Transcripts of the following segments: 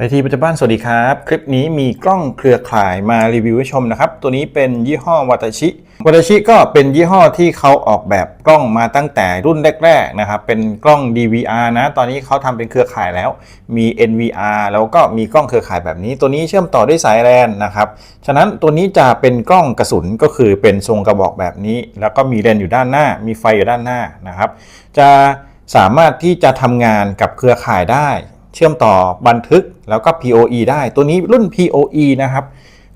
ไอทีปัจจุบันสวัสดีครับ คลิปนี้มีกล้องเครือข่ายมารีวิวให้ชมนะครับ ตัวนี้เป็นยี่ห้อวัตชิวัตชิก็เป็นยี่ห้อที่เขาออกแบบกล้องมาตั้งแต่รุ่นแรกๆนะครับเป็นกล้อง DVR นะ ตอนนี้เขาทำเป็นเครือข่ายแล้ว มี NVR แล้วก็มีกล้องเครือข่ายแบบนี้ ตัวนี้เชื่อมต่อด้วยสายแลนนะครับฉะนั้นตัวนี้จะเป็นกล้องกระสุนก็คือเป็นทรงกระบอกแบบนี้ แล้วก็มีเลนอยู่ด้านหน้า มีไฟอยู่ด้านหน้านะครับ จะสามารถที่จะทำงานกับเครือข่ายได้ ชื่อมต่อบันทึกแล้วก็ PoE ได้ ตัวนี้รุ่น PoE นะครับ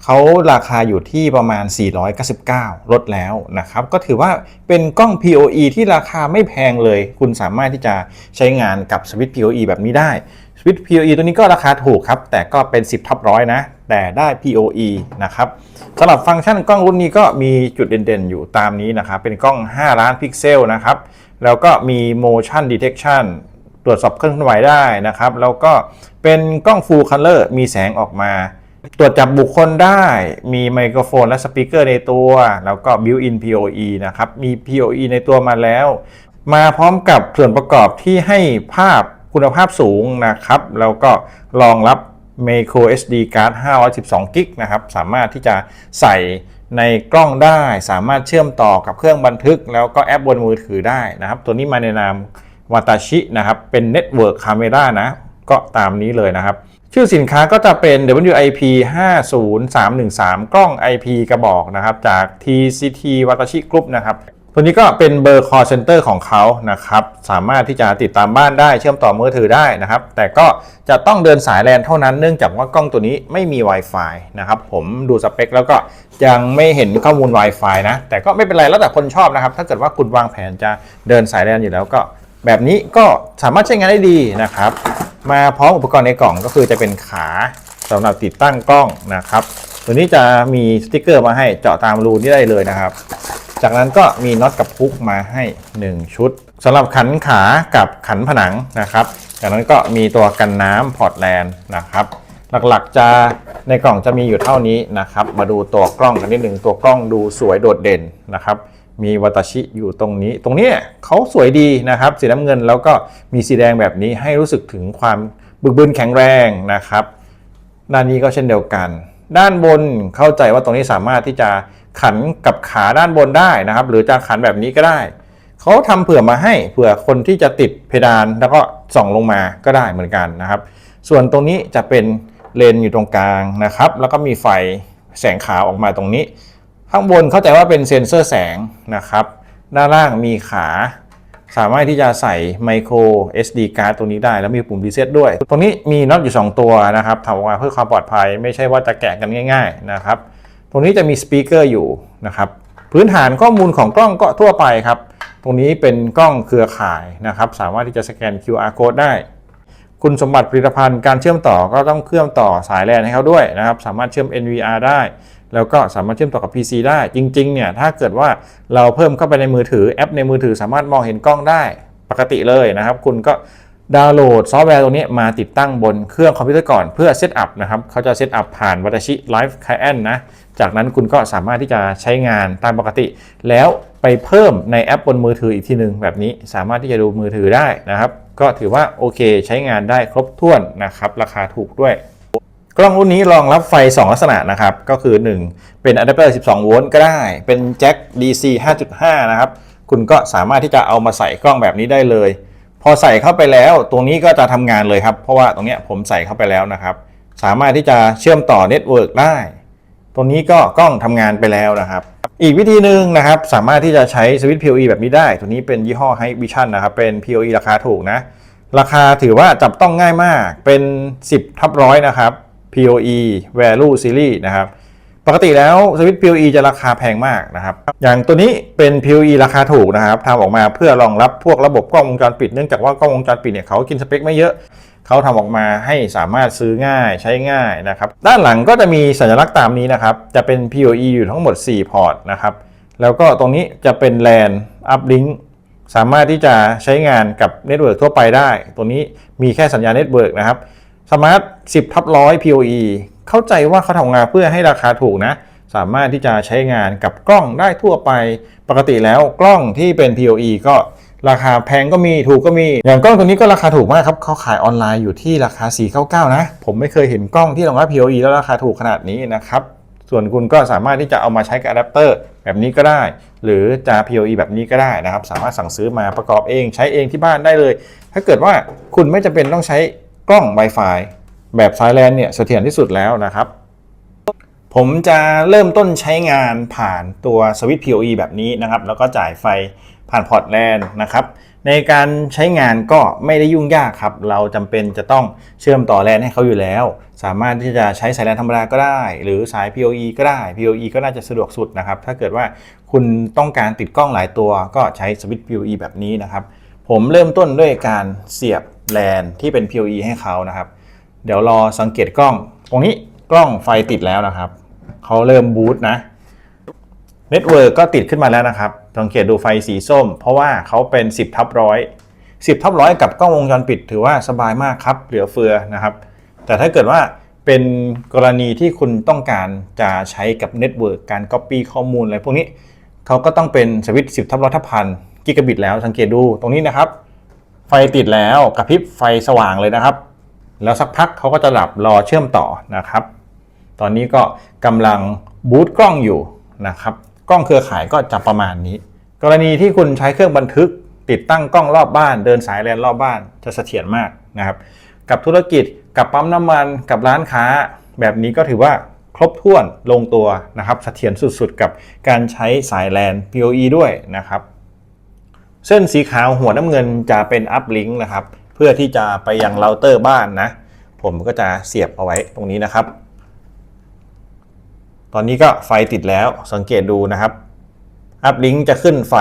เขาราคาอยู่ที่ประมาณ 499 ลดแล้วนะครับ ก็ถือว่าเป็นกล้อง PoE ที่ราคาไม่แพงเลย คุณสามารถที่จะใช้งานกับสวิตช์ PoE แบบนี้ได้ สวิตช์ PoE ตัวนี้ก็ราคาถูกครับ แต่ก็เป็น 10ทับร้อยนะ แต่ได้ PoE นะครับสำหรับฟังก์ชันกล้องรุ่นนี้ก็มีจุดเด่นๆ อยู่ตามนี้นะครับ เป็นกล้อง 5 ล้านพิกเซลนะครับ แล้วก็มี motion detection ตรวจสอบเครื่องเคลื่อนไหวได้นะครับ แล้วก็เป็นกล้อง full color มีแสงออกมา ตรวจจับบุคคลได้ มีไมโครโฟนและสปีกเกอร์ในตัว แล้วก็ built-in PoE นะครับ มี PoE ในตัวมาแล้ว มาพร้อมกับส่วนประกอบที่ให้ภาพคุณภาพสูงนะครับ แล้วก็รองรับ micro SD card 512กิกนะครับ สามารถที่จะใส่ในกล้องได้ สามารถเชื่อมต่อกับเครื่องบันทึก แล้วก็แอปบนมือถือได้นะครับ ตัวนี้มาในนาม วาตาชินะครับเป็น Network Camera นะ ก็ตามนี้เลยนะครับ ชื่อสินค้าก็จะเป็น WIP 50313 กล้อง IP กระบอกนะครับ จาก TCT Watashi Group นะครับตัวนี้ก็เป็นเบอร์ call center ของเขานะครับ สามารถที่จะติดตามบ้านได้เชื่อมต่อมือถือได้นะครับ แต่ก็จะต้องเดินสายแลนเท่านั้นเนื่องจากว่ากล้องตัวนี้ไม่มี Wi-Fi นะครับ ผมดูสเปคแล้วก็ยังไม่เห็นข้อมูล Wi-Fi นะ แต่ก็ไม่เป็นไรแล้วแต่คนชอบนะครับ ถ้าเกิดว่าคุณวางแผนจะเดินสายแลนอยู่แล้วก็ แบบนี้ก็สามารถใช้งานได้ดีนะครับ มาพร้อมอุปกรณ์ในกล่องก็คือจะเป็นขาสำหรับติดตั้งกล้องนะครับ ตัวนี้จะมีสติกเกอร์มาให้เจาะตามรูนี้ได้เลยนะครับ จากนั้นก็มีน็อตกับพุกมาให้ 1 ชุดสำหรับขันขากับขันผนังนะครับ จากนั้นก็มีตัวกันน้ำพอร์ตแลนด์นะครับ หลักๆจะในกล่องจะมีอยู่เท่านี้นะครับ มาดูตัวกล้องกันนิดหนึ่งตัวกล้องดูสวยโดดเด่นนะครับ มีวัตชิอยู่ตรงนี้ ตรงนี้เขาสวยดีนะครับ สีน้ำเงินแล้วก็มีสีแดงแบบนี้ให้รู้สึกถึงความบึกบึนแข็งแรงนะครับด้านนี้ก็เช่นเดียวกัน ด้านบนเข้าใจว่าตรงนี้สามารถที่จะขันกับขาด้านบนได้นะครับ หรือจะขันแบบนี้ก็ได้ เขาทำเผื่อมาให้เผื่อคนที่จะติดเพดานแล้วก็ส่องลงมาก็ได้เหมือนกันนะครับ ส่วนตรงนี้จะเป็นเลนอยู่ตรงกลางนะครับ แล้วก็มีไฟแสงขาวออกมาตรงนี้ ข้างบนเข้าใจว่าเป็นเซ็นเซอร์แสงนะครับ ด้านล่างมีขา สามารถที่จะใส่ไมโคร SD card ตรงนี้ได้ แล้วมีปุ่มรีเซ็ตด้วย ตรงนี้มีน็อตอยู่ 2 ตัวนะครับทำออกมาเพื่อความปลอดภัย ไม่ใช่ว่าจะแกะกันง่าย ๆนะครับ ตรงนี้จะมีสปีกเกอร์อยู่นะครับ พื้นฐานข้อมูลของกล้องก็ทั่วไปครับ ตรงนี้เป็นกล้องเครือข่ายนะครับ สามารถที่จะสแกน QR code ได้คุณสมบัติผลิตภัณฑ์การเชื่อมต่อก็ต้องเชื่อมต่อสายแลนให้เขาด้วยนะครับ สามารถเชื่อม NVR ได้ แล้วก็สามารถเชื่อมต่อกับ PC ได้ จริงๆเนี่ยถ้าเกิดว่าเราเพิ่มเข้าไปในมือถือแอปในมือถือสามารถมองเห็นกล้องได้ปกติเลยนะครับ คุณก็ดาวน์โหลดซอฟต์แวร์ตัวนี้มาติดตั้งบนเครื่องคอมพิวเตอร์ก่อนเพื่อเซตอัพนะครับเขาจะเซตอัพผ่านวัตชิ Live Client นะ จากนั้นคุณก็สามารถที่จะใช้งานตามปกติ แล้วไปเพิ่มในแอปบนมือถืออีกทีหนึ่งแบบนี้สามารถที่จะดูมือถือได้นะครับ ก็ถือว่าโอเคใช้งานได้ครบถ้วนนะครับ ราคาถูกด้วย กล้องรุ่นนี้รองรับไฟ 2 ลักษณะนะครับ ก็คือ 1 เป็นอะแดปเตอร์ 12 โวลต์ก็ได้ เป็นแจ็ค DC 5.5 นะครับ คุณก็สามารถที่จะเอามาใส่กล้องแบบนี้ได้เลย พอใส่เข้าไปแล้วตรงนี้ก็จะทำงานเลยครับ เพราะว่าตรงนี้ผมใส่เข้าไปแล้วนะครับ สามารถที่จะเชื่อมต่อเน็ตเวิร์กได้ ตรงนี้ก็กล้องทำงานไปแล้วนะครับ อีกวิธีหนึ่งนะครับ สามารถที่จะใช้สวิตช์ PoE แบบนี้ได้ ตัวนี้เป็นยี่ห้อ High Vision นะครับ เป็น PoE ราคาถูกนะ ราคาถือว่าจับต้องง่ายมาก เป็น 10ทับร้อยนะครับ PoE Value Series นะครับ ปกติแล้วสวิตช์ PoE จะราคาแพงมากนะครับ อย่างตัวนี้เป็น PoE ราคาถูกนะครับทำออกมาเพื่อรองรับพวกระบบกล้องวงจรปิด เนื่องจากว่ากล้องวงจรปิดเนี่ยเขากินสเปคไม่เยอะเขาทำออกมาให้สามารถซื้อง่ายใช้ง่ายนะครับ ด้านหลังก็จะมีสัญลักษณ์ตามนี้นะครับ จะเป็น PoE อยู่ทั้งหมด 4 พอร์ตนะครับ แล้วก็ตรงนี้จะเป็น LAN Uplink สามารถที่จะใช้งานกับเน็ตเวิร์กทั่วไปได้ ตัวนี้มีแค่สัญญาณเน็ตเวิร์กนะครับ สมาร์ท10ทับร้อย PoE เข้าใจว่าเขาทำงานเพื่อให้ราคาถูกนะ สามารถที่จะใช้งานกับกล้องได้ทั่วไป ปกติแล้วกล้องที่เป็น PoE ก็ราคาแพงก็มีถูกก็มี อย่างกล้องตัวนี้ก็ราคาถูกมากครับเขาขายออนไลน์อยู่ที่ราคา 499 นะ ผมไม่เคยเห็นกล้องที่รองรับ PoE แล้วราคาถูกขนาดนี้นะครับ ส่วนคุณก็สามารถที่จะเอามาใช้กับอะแดปเตอร์แบบนี้ก็ได้ หรือจะ PoE แบบนี้ก็ได้นะครับ สามารถสั่งซื้อมาประกอบเองใช้เองที่บ้านได้เลย ถ้าเกิดว่าคุณไม่จำเป็นต้องใช้ กล้อง Wi-Fi แบบสายแลนเนี่ยเสถียรที่สุดแล้วนะครับ ผมจะเริ่มต้นใช้งานผ่านตัวสวิตช์ PoE แบบนี้นะครับ แล้วก็จ่ายไฟผ่านพอร์ตแลนนะครับในการใช้งานก็ไม่ได้ยุ่งยากครับ เราจำเป็นจะต้องเชื่อมต่อแลนให้เขาอยู่แล้ว สามารถที่จะใช้สายแลนธรรมดาก็ได้ หรือสาย PoE ก็ได้ PoE ก็น่าจะสะดวกสุดนะครับ ถ้าเกิดว่าคุณต้องการติดกล้องหลายตัว ก็ใช้สวิตช์ PoE แบบนี้นะครับ ผมเริ่มต้นด้วยการเสียบ แลนที่เป็น PoE ให้เขานะครับ เดี๋ยวรอสังเกตกล้อง ตรงนี้กล้องไฟติดแล้วนะครับ เขาเริ่มบูตนะเน็ตเวิร์กก็ติดขึ้นมาแล้วนะครับ สังเกตดูไฟสีส้ม เพราะว่าเขาเป็น 10ทับร้อย10ทับร้อยกับกล้องวงจรปิด ถือว่าสบายมากครับ เหลือเฟือนะครับ แต่ถ้าเกิดว่าเป็นกรณีที่คุณต้องการจะใช้กับเน็ตเวิร์กการ Copy ข้อมูลอะไรพวกนี้เขาก็ต้องเป็นสวิตช์10ทับร้อยทับพันกิกะบิตแล้วสังเกตดูตรงนี้นะครับ ฟติดแล้วกระพริบไฟสว่างเลยนะครับ แล้วสักพักเขาก็จะดับรอเชื่อมต่อนะครับ ตอนนี้ก็กำลังบูตกล้องอยู่นะครับกล้องเครือข่ายก็จะประมาณนี้ กรณีที่คุณใช้เครื่องบันทึก ติดตั้งกล้องรอบบ้าน เดินสายแลนรอบบ้านจะเสถียรมากนะครับ กับธุรกิจกับปั๊มน้ำมันกับร้านค้า แบบนี้ก็ถือว่าครบถ้วนลงตัวนะครับเสถียรสุดๆ กับการใช้สายแลน PoE ด้วยนะครับ เส้นสีขาวหัวน้ำเงินจะเป็นอัพลิงก์นะครับ เพื่อที่จะไปยังเราเตอร์บ้านนะ ผมก็จะเสียบเอาไว้ตรงนี้นะครับ ตอนนี้ก็ไฟติดแล้วสังเกตดูนะครับอัพลิงก์จะขึ้นไฟ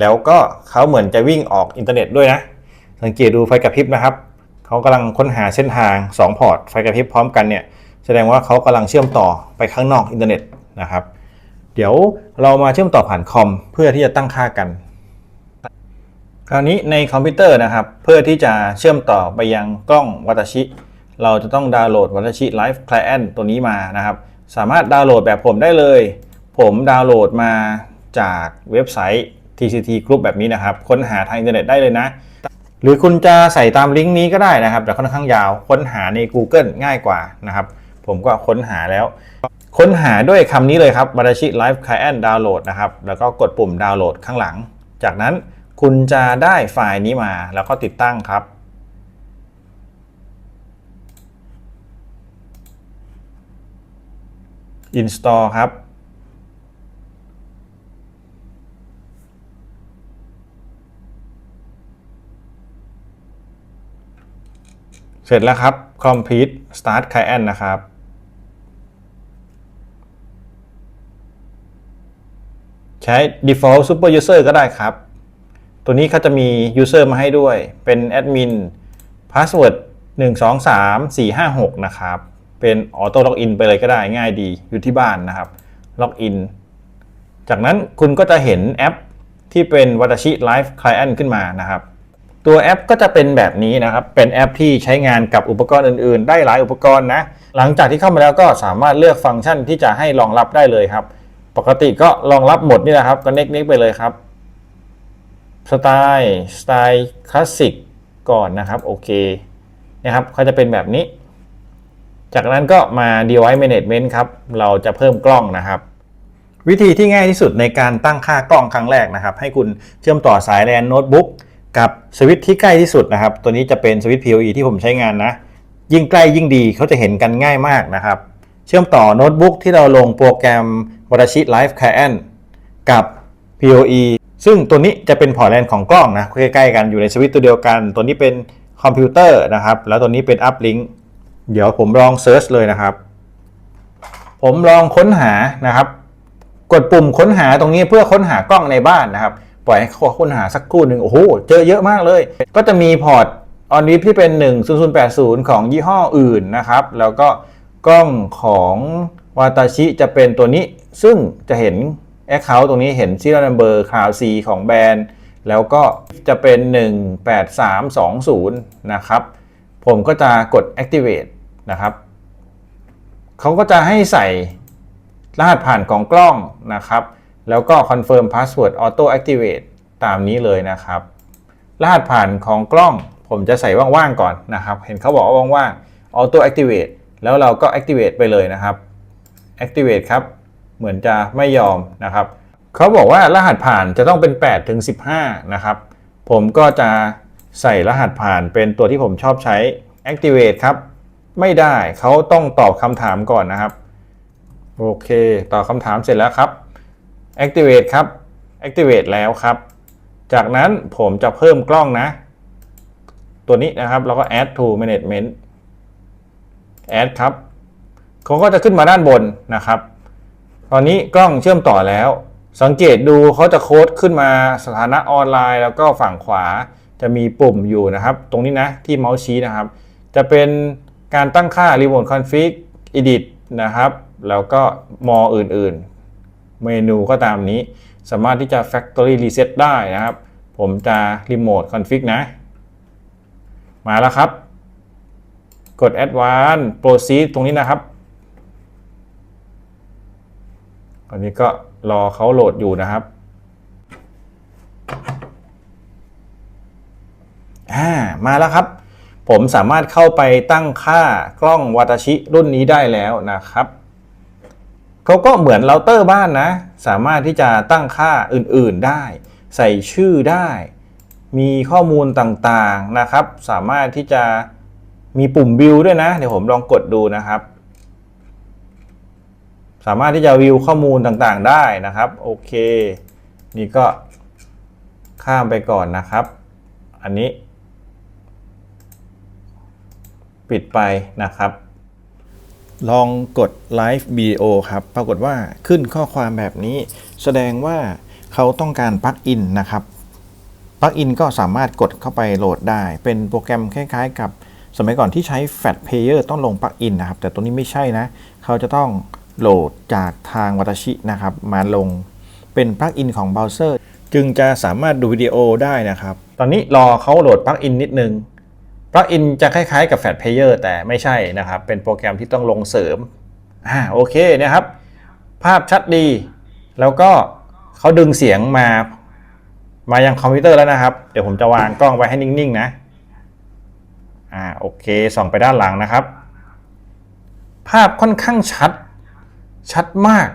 แล้วก็เขาเหมือนจะวิ่งออกอินเทอร์เน็ตด้วยนะ สังเกตดูไฟกระพริบนะครับเขากำลังค้นหาเส้นทาง 2 พอร์ตไฟกระพริบพร้อมกันเนี่ยแสดงว่าเขากำลังเชื่อมต่อไปข้างนอกอินเทอร์เน็ตนะครับ เดี๋ยวเรามาเชื่อมต่อผ่านคอมเพื่อที่จะตั้งค่ากัน คราวนี้ในคอมพิวเตอร์นะครับ เพื่อที่จะเชื่อมต่อไปยังกล้องวัตชิ เราจะต้องดาวน์โหลดวัตชิ Live Client ตัวนี้มานะครับ สามารถดาวน์โหลดแบบผมได้เลย ผมดาวน์โหลดมาจากเว็บไซต์ TCT Group แบบนี้นะครับ ค้นหาทางอินเทอร์เน็ตได้เลยนะ หรือคุณจะใส่ตามลิงก์นี้ก็ได้นะครับ แต่ค่อนข้างยาวค้นหาใน Google ง่ายกว่านะครับ ผมก็ค้นหาแล้ว ค้นหาด้วยคำนี้เลยครับ b a r a s h i Live Client Download นะครับแล้วก็กดปุ่มดาวน์โหลดข้างหลัง จากนั้น คุณจะได้ไฟล์นี้มาแล้วก็ติดตั้งครับ Install ครับ เสร็จแล้วครับ Complete Start Client นะครับใช้ default super user ก็ได้ครับ ตัวนี้เขาจะมี user มาให้ด้วย เป็น admin password 1 2 3 4 5 6 นะครับ เป็น auto login ไปเลยก็ได้ง่ายดีอยู่ที่บ้านนะครับ login จากนั้นคุณก็จะเห็นแอปที่เป็น Watashi Live Client ขึ้นมานะครับ ตัวแอปก็จะเป็นแบบนี้นะครับ เป็นแอปที่ใช้งานกับอุปกรณ์อื่นๆ ได้หลายอุปกรณ์นะ หลังจากที่เข้ามาแล้วก็สามารถเลือกฟังก์ชันที่จะให้รองรับได้เลยครับ ปกติก็รองรับหมดนี่แหละครับก็เน็กๆไปเลยครับ สไตล์สไตล์คลาสสิกก่อนนะครับโอเคนะครับเขาจะเป็นแบบนี้ จากนั้นก็มา device management ครับ เราจะเพิ่มกล้องนะครับ วิธีที่ง่ายที่สุดในการตั้งค่ากล้องครั้งแรกนะครับ ให้คุณเชื่อมต่อสายแลนโน้ตบุ๊กกับสวิตช์ที่ใกล้ที่สุดนะครับ ตัวนี้จะเป็นสวิตช์ PoE ที่ผมใช้งานนะ ยิ่งใกล้ยิ่งดีเขาจะเห็นกันง่ายมากนะครับ เชื่อมต่อโน้ตบุ๊กที่เราลงโปรแกรม w a t a s h i Live c a n กับ PoE ซึ่งตัวนี้จะเป็นพอร์ตแลนของกล้องนะใกล้ๆกันอยู่ในสวิตตัวเดียวกัน ตัวนี้เป็นคอมพิวเตอร์นะครับ แล้วตัวนี้เป็น Uplink เดี๋ยวผมลองเซิร์ชเลยนะครับ ผมลองค้นหานะครับ กดปุ่มค้นหาตรงนี้เพื่อค้นหากล้องในบ้านนะครับ ปล่อยให้เขาค้นหาสักครู่หนึ่งโอ้โหเจอเยอะมากเลย ก็จะมีพอร์ตออนวิที่เป็น 10080 ของยี่ห้ออื่นนะครับ แล้วก็กล้องของวาตาชิจะเป็นตัวนี้ซึ่งจะเห็น Account ตรงนี้เห็น Serial Number Cloud C ของแบรนด์ แล้วก็จะเป็น 18320 นะครับ ผมก็จะกด activate นะครับ เขาก็จะให้ใส่รหัสผ่านของกล้องนะครับ แล้วก็ confirm password auto activate ตามนี้เลยนะครับ รหัสผ่านของกล้อง ผมจะใส่ว่างๆก่อนนะครับ เห็นเขาบอกว่าว่างๆ auto activate แล้วเราก็ activate ไปเลยนะครับ activate ครับ เหมือนจะไม่ยอมนะครับเขาบอกว่ารหัสผ่านจะต้องเป็น8ถึง15 นะครับ ผมก็จะใส่รหัสผ่านเป็นตัวที่ผมชอบใช้ activate ครับ ไม่ได้เขาต้องตอบคำถามก่อนนะครับ โอเคตอบคำถามเสร็จแล้วครับ activate ครับ activate แล้วครับ จากนั้นผมจะเพิ่มกล้องนะ ตัวนี้นะครับ แล้วก็ add to management add ครับเขาก็จะขึ้นมาด้านบนนะครับ ตอนนี้กล้องเชื่อมต่อแล้ว สังเกตดูเขาจะโค้ดขึ้นมาสถานะออนไลน์ แล้วก็ฝั่งขวาจะมีปุ่มอยู่นะครับ ตรงนี้นะที่เมาส์ชี้นะครับ จะเป็นการตั้งค่า remote config edit นะครับ แล้วก็มออื่นๆ เมนูก็ตามนี้ สามารถที่จะ factory reset ได้นะครับ ผมจะ remote config นะ มาแล้วครับ กด advance proceed ตรงนี้นะครับ ตอนนี้ก็รอเขาโหลดอยู่นะครับอ่ามาแล้วครับ ผมสามารถเข้าไปตั้งค่ากล้องวาตาชิรุ่นนี้ได้แล้วนะครับเขาก็เหมือนเราเตอร์บ้านนะ สามารถที่จะตั้งค่าอื่นๆได้ ใส่ชื่อได้ มีข้อมูลต่างๆนะครับ สามารถที่จะมีปุ่มวิวด้วยนะ เดี๋ยวผมลองกดดูนะครับ สามารถที่จะวิวข้อมูลต่างๆได้นะครับ โอเค นี่ก็ข้ามไปก่อนนะครับ อันนี้ ปิดไปนะครับ ลองกด Live Video ครับ ปรากฏว่าขึ้นข้อความแบบนี้ แสดงว่าเขาต้องการปลั๊กอินนะครับปลั๊กอินก็สามารถกดเข้าไปโหลดได้ เป็นโปรแกรมคล้ายๆ กับสมัยก่อนที่ใช้ Fat Player ต้องลงปลั๊กอินนะครับ แต่ตัวนี้ไม่ใช่นะ เขาจะต้อง โหลดจากทางวัตชินะครับ มาลงเป็นปลั๊กอินของเบราว์เซอร์ จึงจะสามารถดูวิดีโอได้นะครับ ตอนนี้รอเขาโหลดปลั๊กอินนิดนึงปลั๊กอินจะคล้ายๆกับ Fat Player แต่ไม่ใช่นะครับ เป็นโปรแกรมที่ต้องลงเสริมอ่าโอเคนะครับ ภาพชัดดี แล้วก็เขาดึงเสียงมา มายังคอมพิวเตอร์แล้วนะครับ เดี๋ยวผมจะวางกล้องไว้ให้นิ่งๆ นะ อ่าโอเคส่องไปด้านหลังนะครับ ภาพค่อนข้างชัด ชัดมาก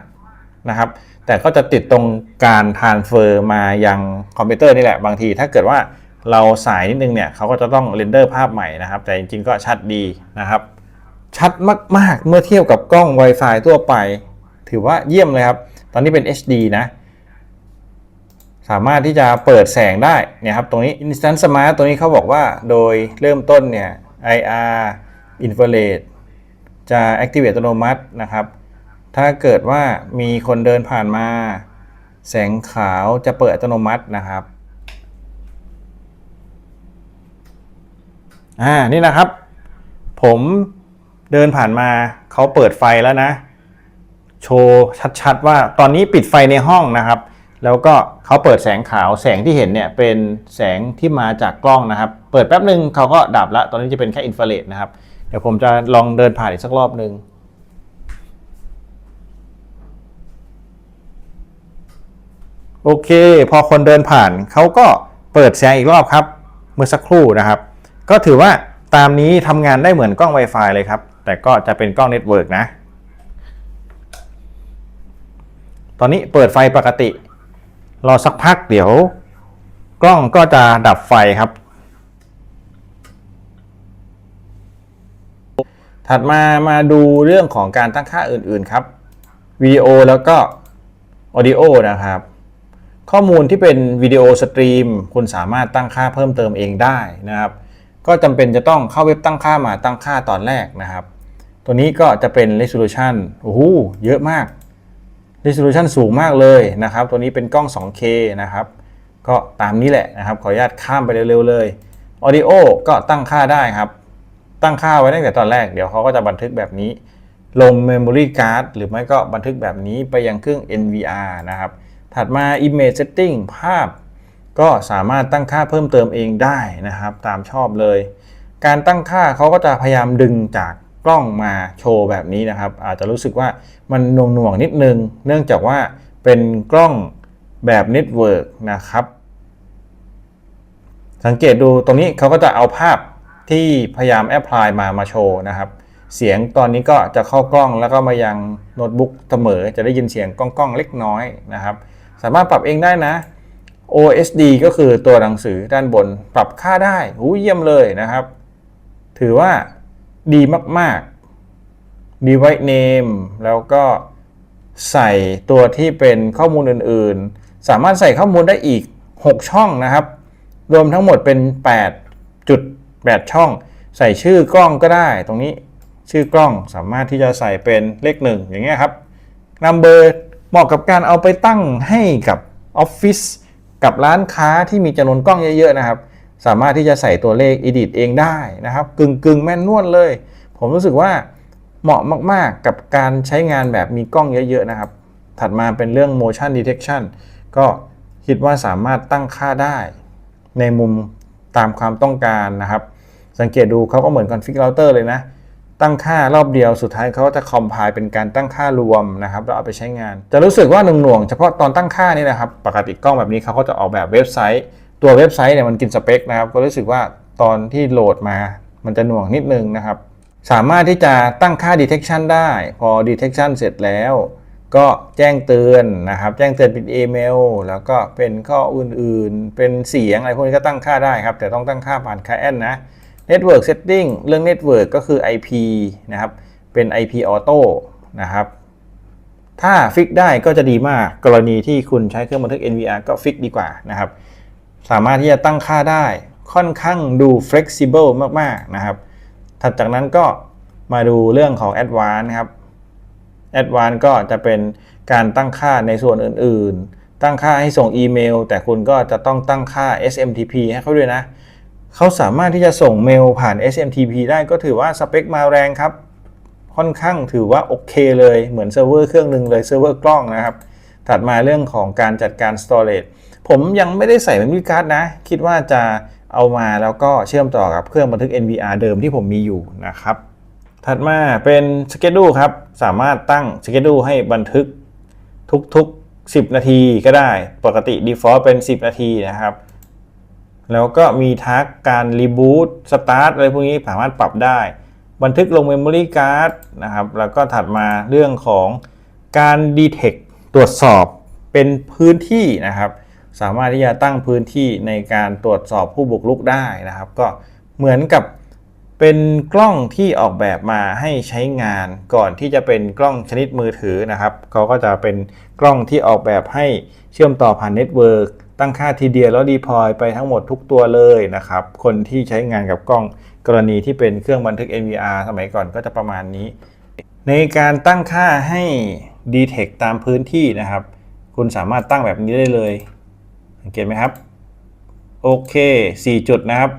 นะครับ แต่ก็จะติดตรงการทานเฟอร์มายังคอมพิวเตอร์นี่แหละบางที ถ้าเกิดว่าเราสายนิดนึงเนี่ยเขาก็จะต้องเรนเดอร์ภาพใหม่นะครับ แต่จริงๆก็ชัดดีนะครับ ชัดมากๆเมื่อเทียบกับกล้อง Wi-Fi ทั่วไป ถือว่าเยี่ยมเลยครับ ตอนนี้เป็น HD นะสามารถที่จะเปิดแสงได้เนี่ยครับตรงนี้ Instant Smart ตรงนี้เขาบอกว่าโดยเริ่มต้นเนี่ย IR Infrared จะ Activate อัตโนมัตินะครับ ถ้าเกิดว่ามีคนเดินผ่านมา แสงขาวจะเปิดอัตโนมัตินะครับอ่านี่นะครับ ผมเดินผ่านมาเขาเปิดไฟแล้วนะ โชว์ชัดๆว่าตอนนี้ปิดไฟในห้องนะครับ แล้วก็เขาเปิดแสงขาวแสงที่เห็นเนี่ยเป็นแสงที่มาจากกล้องนะครับ เปิดแป๊บหนึ่งเขาก็ดับละตอนนี้จะเป็นแค่อินฟราเรดนะครับ เดี๋ยวผมจะลองเดินผ่านอีกสักรอบหนึ่ง โอเค พอคนเดินผ่านเขาก็เปิดแสงอีกรอบครับ เมื่อสักครู่นะครับ ก็ถือว่าตามนี้ทำงานได้เหมือนกล้อง Wi-Fi เลยครับ แต่ก็จะเป็นกล้องเน็ตเวิร์กนะ ตอนนี้เปิดไฟปกติ รอสักพักเดี๋ยว กล้องก็จะดับไฟครับ ถัดมามาดูเรื่องของการตั้งค่าอื่นๆครับวิดีโอแล้วก็ออดิโอนะครับ ข้อมูลที่เป็นวิดีโอสตรีมคุณสามารถตั้งค่าเพิ่มเติมเองได้นะครับ ก็จำเป็นจะต้องเข้าเว็บตั้งค่ามาตั้งค่าตอนแรกนะครับ ตัวนี้ก็จะเป็น resolution โอ้โหเยอะมาก resolution สูงมากเลยนะครับ ตัวนี้เป็นกล้อง 2K นะครับ ก็ตามนี้แหละนะครับ ขออนุญาตข้ามไปเร็วๆเลย audio ก็ตั้งค่าได้ครับ ตั้งค่าไว้ตั้งแต่ตอนแรก เดี๋ยวเขาก็จะบันทึกแบบนี้ ลง memory card หรือไม่ก็บันทึกแบบนี้ไปยังเครื่อง NVR นะครับ ถัดมา image setting ภาพ ก็สามารถตั้งค่าเพิ่มเติมเองได้นะครับ ตามชอบเลย การตั้งค่าเขาก็จะพยายามดึงจากกล้องมาโชว์แบบนี้นะครับ อาจจะรู้สึกว่ามันหน่วงหน่วงนิดนึง เนื่องจากว่าเป็นกล้องแบบเน็ตเวิร์กนะครับ สังเกตดูตรงนี้เขาก็จะเอาภาพที่พยายามแอพพลายมามาโชว์นะครับ เสียงตอนนี้ก็จะเข้ากล้องแล้วก็มายังโน้ตบุ๊กเสมอ จะได้ยินเสียงก้องๆเล็กน้อยนะครับ สามารถปรับเองได้นะ OSD ก็คือตัวหนังสือด้านบนปรับค่าได้หูเยี่ยมเลยนะครับ ถือว่าดีมากๆ device name แล้วก็ใส่ตัวที่เป็นข้อมูลอื่นๆ สามารถใส่ข้อมูลได้อีก 6 ช่องนะครับ รวมทั้งหมดเป็น8.8ช่อง ใส่ชื่อกล้องก็ได้ ตรงนี้ชื่อกล้องสามารถที่จะใส่เป็นเลขหนึ่งอย่างเงี้ยครับ Number เหมาะกับการเอาไปตั้งให้กับออฟฟิศกับร้านค้าที่มีจำนวนกล้องเยอะๆนะครับ สามารถที่จะใส่ตัวเลข edit เองได้นะครับ กึ่งกึ่งๆแม่นนวลเลย ผมรู้สึกว่าเหมาะมากๆกับการใช้งานแบบมีกล้องเยอะๆนะครับ ถัดมาเป็นเรื่อง motion detection ก็คิดว่าสามารถตั้งค่าได้ ในมุมตามความต้องการนะครับ สังเกตดูเขาก็เหมือน config router เลยนะ ตั้งค่ารอบเดียวสุดท้ายเขาก็จะคอมไพล์เป็นการตั้งค่ารวมนะครับแล้วเอาไปใช้งาน จะรู้สึกว่าหน่วงๆเฉพาะตอนตั้งค่านี่นะครับ ปกติกล้องแบบนี้เขาก็จะออกแบบเว็บไซต์ ตัวเว็บไซต์เนี่ยมันกินสเปคนะครับก็รู้สึกว่าตอนที่โหลดมา มันจะหน่วงนิดนึงนะครับ สามารถที่จะตั้งค่า detection ได้ พอ detection เสร็จแล้ว ก็แจ้งเตือนนะครับ แจ้งเตือนเป็นอีเมลแล้วก็เป็นข้ออื่นๆ เป็นเสียงอะไรพวกนี้ก็ตั้งค่าได้ครับ แต่ต้องตั้งค่าผ่าน CAN นะ Network Setting เรื่อง Network ก็คือ IP นะครับ เป็น IP Auto นะครับ ถ้าฟิกได้ก็จะดีมาก กรณีที่คุณใช้เครื่องบันทึก NVR ก็ฟิกดีกว่านะครับ สามารถที่จะตั้งค่าได้ค่อนข้างดู flexible มาก ๆ นะครับ ถัดจากนั้นก็มาดูเรื่องของ Advanced นครับ Advanced ก็จะเป็นการตั้งค่าในส่วนอื่น ๆ ตั้งค่าให้ส่งอีเมล แต่คุณก็จะต้องตั้งค่า SMTP ให้เขาด้วยนะ เขาสามารถที่จะส่งเมลผ่าน SMTP ได้ก็ถือว่าสเปคมาแรงครับ ค่อนข้างถือว่าโอเคเลยเหมือนเซิร์ฟเวอร์เครื่องหนึ่งเลยเซิร์ฟเวอร์กล้องนะครับ ถัดมาเรื่องของการจัดการ storage ผมยังไม่ได้ใส่ memory card นะ คิดว่าจะเอามาแล้วก็เชื่อมต่อกับเครื่องบันทึก NVR เดิมที่ผมมีอยู่นะครับ ถัดมาเป็น schedule ครับ สามารถตั้ง schedule ให้บันทึกทุกๆ 10 นาทีก็ได้ ปกติ default เป็น 10 นาทีนะครับ แล้วก็มีทักการรีบูตสตาร์ทอะไรพวกนี้สามารถปรับได้ บันทึกลง Memory Card นะครับ แล้วก็ถัดมาเรื่องของการ Detect ตรวจสอบเป็นพื้นที่นะครับ สามารถที่จะตั้งพื้นที่ในการตรวจสอบผู้บุกรุกได้นะครับ ก็เหมือนกับเป็นกล้องที่ออกแบบมาให้ใช้งานก่อนที่จะเป็นกล้องชนิดมือถือนะครับเขาก็จะเป็นกล้องที่ออกแบบให้เชื่อมต่อผ่านเน็ตเวิร์ก ตั้งค่าทีเดียวแล้วดีพอยไปทั้งหมดทุกตัวเลยนะครับ คนที่ใช้งานกับกล้องกรณีที่เป็นเครื่องบันทึก NVR สมัยก่อนก็จะประมาณนี้ ในการตั้งค่าให้ Detect ตามพื้นที่นะครับ คุณสามารถตั้งแบบนี้ได้เลยสังเกตไหมครับ โอเค 4 จุดนะครับ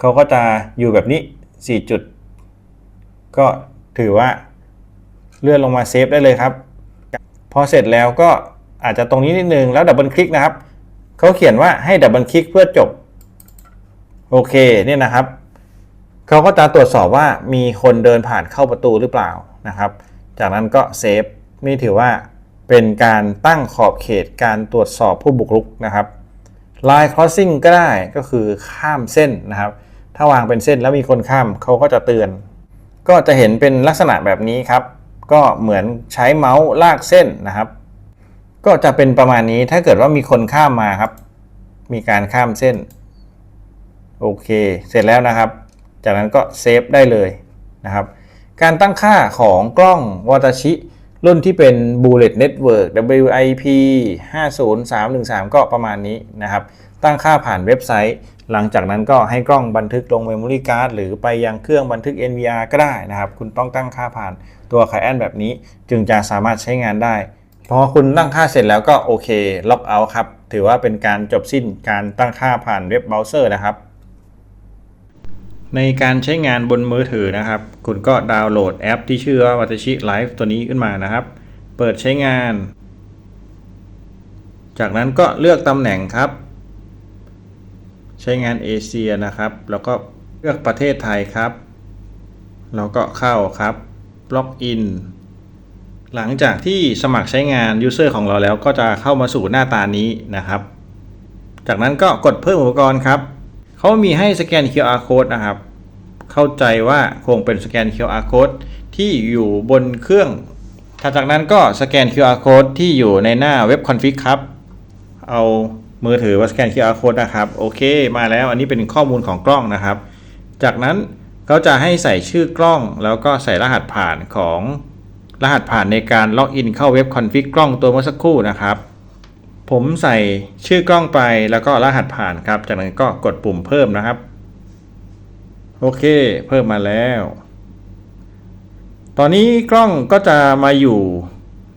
เขาก็จะอยู่แบบนี้ 4 จุด ก็ถือว่าเลื่อนลงมาเซฟได้เลยครับ พอเสร็จแล้วก็อาจจะตรงนี้นิดนึงแล้วดับเบิลคลิกนะครับ เขาเขียนว่าให้ดับเบิลคลิกเพื่อจบ โอเคเนี่ยนะครับเขาก็จะตรวจสอบว่ามีคนเดินผ่านเข้าประตูหรือเปล่านะครับ จากนั้นก็เซฟนี่ถือว่าเป็นการตั้งขอบเขตการตรวจสอบผู้บุกรุกนะครับ Line crossing ก็ได้ก็คือข้ามเส้นนะครับ ถ้าวางเป็นเส้นแล้วมีคนข้ามเขาก็จะเตือน ก็จะเห็นเป็นลักษณะแบบนี้ครับ ก็เหมือนใช้เมาส์ลากเส้นนะครับ ก็จะเป็นประมาณนี้ถ้าเกิดว่ามีคนข้ามมาครับ มีการข้ามเส้น โอเค เสร็จแล้วนะครับ จากนั้นก็เซฟได้เลยนะครับ การตั้งค่าของกล้องวาตาชิ รุ่นที่เป็น Bullet Network WIP 50313 ก็ประมาณนี้นะครับ ตั้งค่าผ่านเว็บไซต์ หลังจากนั้นก็ให้กล้องบันทึกลง Memory Card หรือไปยังเครื่องบันทึก NVR ก็ได้นะครับ คุณต้องตั้งค่าผ่านตัว Client แบบนี้ จึงจะสามารถใช้งานได้ พอคุณตั้งค่าเสร็จแล้วก็โอเคล็อกเอาท์ครับ ถือว่าเป็นการจบสิ้นการตั้งค่าผ่านเว็บเบราว์เซอร์นะครับ ในการใช้งานบนมือถือนะครับ คุณก็ดาวน์โหลดแอปที่ชื่อว่า Watashi Live ตัวนี้ขึ้นมานะครับ เปิดใช้งาน จากนั้นก็เลือกตำแหน่งครับ ใช้งานเอเชียนะครับ แล้วก็เลือกประเทศไทยครับ แล้วก็เข้าครับล็อกอิน หลังจากที่สมัครใช้งาน User ของเราแล้วก็จะเข้ามาสู่หน้าตานี้นะครับ จากนั้นก็กดเพิ่มอุปกรณ์ครับ เขามีให้สแกน QR code นะครับ เข้าใจว่าคงเป็นสแกน QR code ที่อยู่บนเครื่องถัดจากนั้นก็สแกน QR code ที่อยู่ในหน้าเว็บ config ครับ เอามือถือมาสแกน QR code นะครับ โอเค มาแล้วอันนี้เป็นข้อมูลของกล้องนะครับ จากนั้นเขาจะให้ใส่ชื่อกล้องแล้วก็ใส่รหัสผ่านของ รหัสผ่านในการล็อกอินเข้าเว็บ config กล้องตัวเมื่อสักครู่นะครับ ผมใส่ชื่อกล้องไปแล้วก็รหัสผ่านครับ จากนั้นก็กดปุ่มเพิ่มนะครับ โอเค เพิ่มมาแล้ว ตอนนี้กล้องก็จะมาอยู่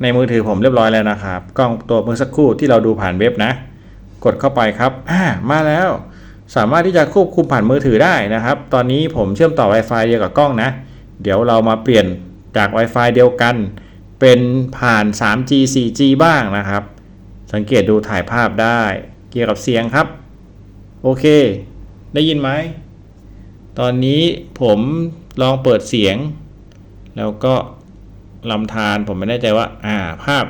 ในมือถือผมเรียบร้อยแล้วนะครับ กล้องตัวเมื่อสักครู่ที่เราดูผ่านเว็บนะ กดเข้าไปครับอ่ามาแล้ว สามารถที่จะควบคุมผ่านมือถือได้นะครับ ตอนนี้ผมเชื่อมต่อ Wi-Fi เดียวกับกล้องนะ เดี๋ยวเรามาเปลี่ยน จาก Wi-Fi เดียวกัน เป็นผ่าน 3G 4G บ้างนะครับ สังเกตดูถ่ายภาพได้ เกี่ยวกับเสียงครับ โอเค ได้ยินไหม ตอนนี้ผมลองเปิดเสียง แล้วก็ลำธารผมไม่แน่ใจว่า อ่า ภาพ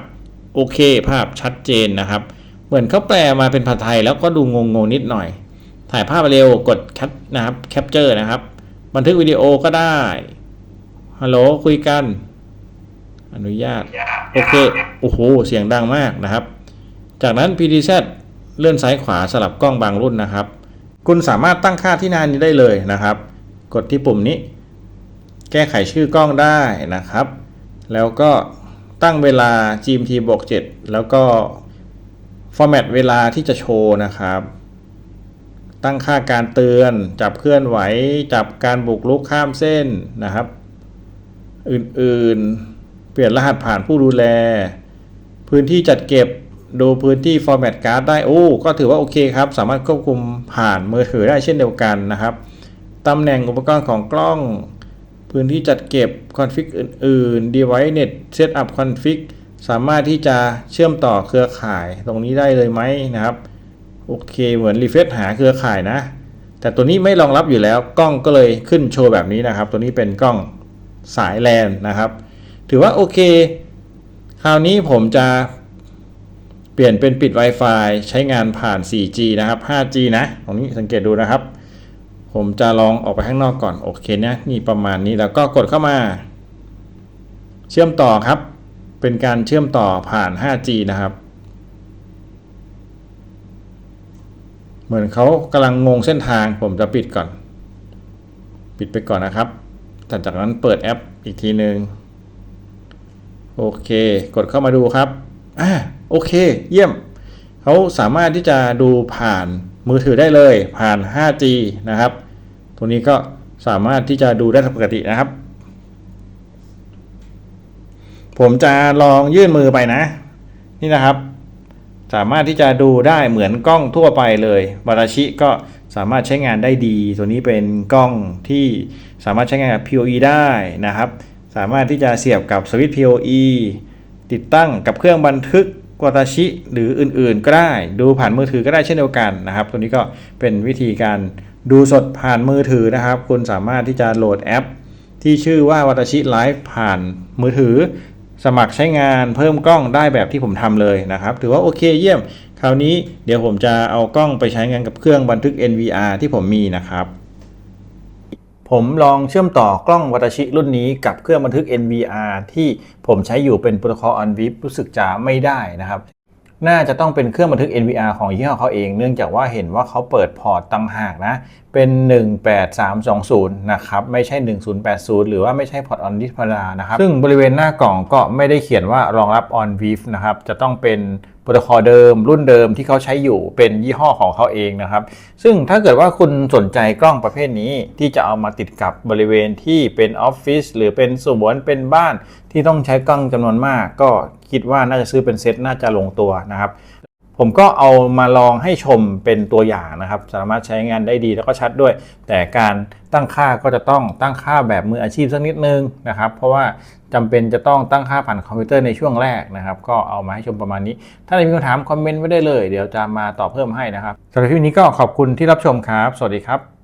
โอเค ภาพชัดเจนนะครับ เหมือนเขาแปลมาเป็นภาษาไทยแล้วก็ดูงงๆนิดหน่อย ถ่ายภาพเร็วกดแคปนะครับแคปเจอร์นะครับ บันทึกวิดีโอก็ได้ ฮัลโหลคุยกัน อนุญาต โอเค โอ้โห เสียงดังมากนะครับ จากนั้น PDZ เลื่อนซ้ายขวาสลับกล้องบางรุ่นนะครับ คุณสามารถตั้งค่าที่หน้านี้ได้เลยนะครับ กดที่ปุ่มนี้ แก้ไขชื่อกล้องได้นะครับ แล้วก็ตั้งเวลา GMT บวก7แล้วก็ฟอร์แมตเวลาที่จะโชว์นะครับ ตั้งค่าการเตือน จับเคลื่อนไหว จับการบุกรุกข้ามเส้นนะครับ อื่นๆ เปลี่ยนรหัสผ่านผู้ดูแล พื้นที่จัดเก็บดูพื้นที่ Format Card ได้ โอ้ ก็ถือว่าโอเคครับ สามารถควบคุมผ่านมือถือได้เช่นเดียวกันนะครับ ตำแหน่งอุปกรณ์ของกล้อง พื้นที่จัดเก็บคอนฟิกอื่นๆ device net setup config สามารถที่จะเชื่อมต่อเครือข่ายตรงนี้ได้เลยไหมนะครับ โอเค เหมือนรีเฟซหาเครือข่ายนะ แต่ตัวนี้ไม่รองรับอยู่แล้ว กล้องก็เลยขึ้นโชว์แบบนี้นะครับ ตัวนี้เป็นกล้อง สายแลนนะครับ ถือว่าโอเค คราวนี้ผมจะเปลี่ยนเป็นปิด Wi-Fi ใช้งานผ่าน 4G นะครับ 5G นะ ตรงนี้สังเกตดูนะครับ ผมจะลองออกไปข้างนอกก่อน โอเคนะ นี่ประมาณนี้แล้วก็กดเข้ามา เชื่อมต่อครับ เป็นการเชื่อมต่อผ่าน 5G นะครับ เหมือนเขากำลังงงเส้นทาง ผมจะปิดก่อน ปิดไปก่อนนะครับ แต่จากนั้นเปิดแอปอีกทีหนึ่งโอเค กดเข้ามาดูครับอ่าโอเค เยี่ยม เขาสามารถที่จะดูผ่านมือถือได้เลย ผ่าน 5G นะครับ ตัวนี้ก็สามารถที่จะดูได้ปกตินะครับ ผมจะลองยื่นมือไปนะ นี่นะครับ สามารถที่จะดูได้เหมือนกล้องทั่วไปเลยบาราชิก็สามารถใช้งานได้ดี ตัวนี้เป็นกล้องที่สามารถใช้งานกับ PoE ได้นะครับ สามารถที่จะเสียบกับสวิตช์ PoE ติดตั้งกับเครื่องบันทึกวาตาชิ หรืออื่นๆ ก็ได้ ดูผ่านมือถือก็ได้เช่นเดียวกันนะครับ ตัวนี้ก็เป็นวิธีการดูสดผ่านมือถือนะครับ คุณสามารถที่จะโหลดแอป ที่ชื่อว่าวาตาชิไลฟ์ผ่านมือถือ สมัครใช้งานเพิ่มกล้องได้แบบที่ผมทำเลยนะครับ ถือว่าโอเคเยี่ยม คราวนี้เดี๋ยวผมจะเอากล้องไปใช้งานกับเครื่องบันทึก NVR ที่ผมมีนะครับ ผมลองเชื่อมต่อกล้องวัตชิรุ่นนี้กับเครื่องบันทึก NVR ที่ผมใช้อยู่เป็นโปรโตคอล on VIP รู้สึกจะไม่ได้นะครับ น่าจะต้องเป็นเครื่องบันทึก NVR ของยี่ห้อเขาเอง เนื่องจากว่าเห็นว่าเขาเปิดพอร์ตต่างหากนะ เป็น 18320 นะครับ ไม่ใช่ 1080 หรือว่าไม่ใช่พอร์ต on disk ธรรมดานะครับ ซึ่งบริเวณหน้ากล่องก็ไม่ได้เขียนว่ารองรับ on VIP นะครับ จะต้องเป็น โปรโตคอลเดิม รุ่นเดิมที่เขาใช้อยู่เป็นยี่ห้อของเขาเองนะครับ ซึ่งถ้าเกิดว่าคุณสนใจกล้องประเภทนี้ที่จะเอามาติดกับบริเวณที่เป็นออฟฟิศหรือเป็นสวนเป็นบ้านที่ต้องใช้กล้องจำนวนมาก ก็คิดว่าน่าจะซื้อเป็นเซตน่าจะลงตัวนะครับ ผมก็เอามาลองให้ชมเป็นตัวอย่างนะครับ สามารถใช้งานได้ดีแล้วก็ชัดด้วย แต่การตั้งค่าก็จะต้องตั้งค่าแบบมืออาชีพสักนิดนึงนะครับ เพราะว่าจำเป็นจะต้องตั้งค่าผ่านคอมพิวเตอร์ในช่วงแรกนะครับ ก็เอามาให้ชมประมาณนี้ ถ้าใครมีคำถามคอมเมนต์ไว้ได้เลย เดี๋ยวจะมาตอบเพิ่มให้นะครับสำหรับคลิปนี้ก็ขอบคุณที่รับชมครับ สวัสดีครับ